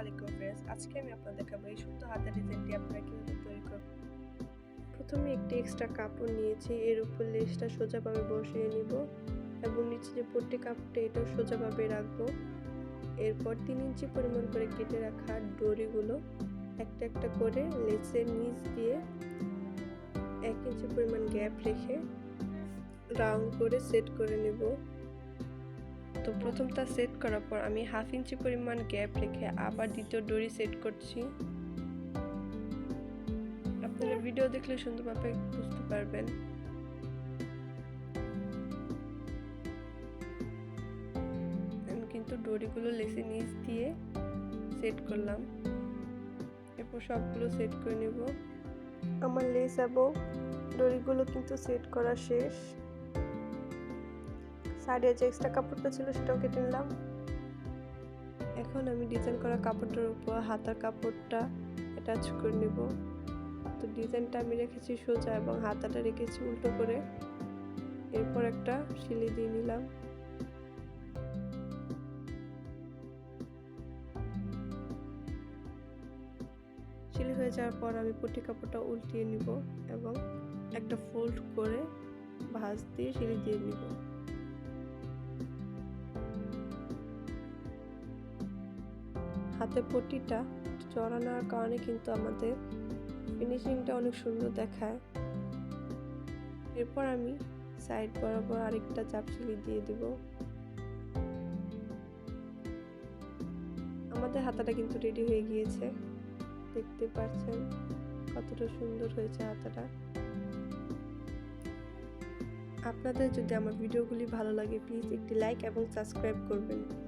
আলাইকুম ফ্রেন্ডস আজকে আমি আপনাদের দেখাবো এই সুন্দর হাতের ডিজাইনটি। আপনারা কীভাবে তৈরি করবেন প্রথমে একটি এক্সট্রা কাপড় নিয়েছি। এর উপর লেসটা সোজাভাবে বসিয়ে নিব এবং নিচে যে পট্টি কাপড়টা, এটাও সোজাভাবে রাখব। এরপর তিন ইঞ্চি পরিমাণ করে কেটে রাখা ডরিগুলো একটা একটা করে লেসের নিচ দিয়ে এক ইঞ্চি পরিমাণ গ্যাপ রেখে রাউন্ড করে সেট করে নেব। তো প্রথমটা সেট করার পর আমি হাফ ইঞ্চি পরিমাণ গ্যাপ রেখে আবার দ্বিতীয় ডরি সেট করছি। আপনারা ভিডিও দেখলে সুন্দরভাবে বুঝতে পারবেন। আমি কিন্তু ডরিগুলো লেসে নিচ দিয়ে সেট করলাম। এরপর সবগুলো সেট করে নেব। আমার লেস এবং দড়িগুলো কিন্তু সেট করা শেষ। সাইডে যে এক্সট্রা কাপড়টা ছিল সেটাও কেটে নিলাম। এখন আমি ডিজাইন করা কাপড়টার উপর হাতার কাপড়টা অ্যাটাচ করে নেব। তো ডিজাইনটা আমি রেখেছি সোজা এবং হাতাটা রেখেছি উল্টো করে। এরপর একটা সিলি দিয়ে নিলাম। সিলি হয়ে যাওয়ার পর আমি পটি কাপড়টা উল্টিয়ে নিব এবং একটা ফোল্ড করে ভাঁজ দিয়ে সিলি দিয়ে নিব। হাতে পটিটা চড়ানোর কারণে কিন্তু আমাদের ফিনিশিংটা অনেক সুন্দর দেখায়। এরপর আমি সাইড বরাবর আরেকটা চাপ সিলি দিয়ে দিব। আমাদের হাতাটা কিন্তু রেডি হয়ে গিয়েছে। দেখতে পাচ্ছেন কতটা সুন্দর হয়েছে হাতাটা। আপনাদের যদি আমার ভিডিওগুলি ভালো লাগে প্লিজ একটি লাইক এবং সাবস্ক্রাইব করবেন।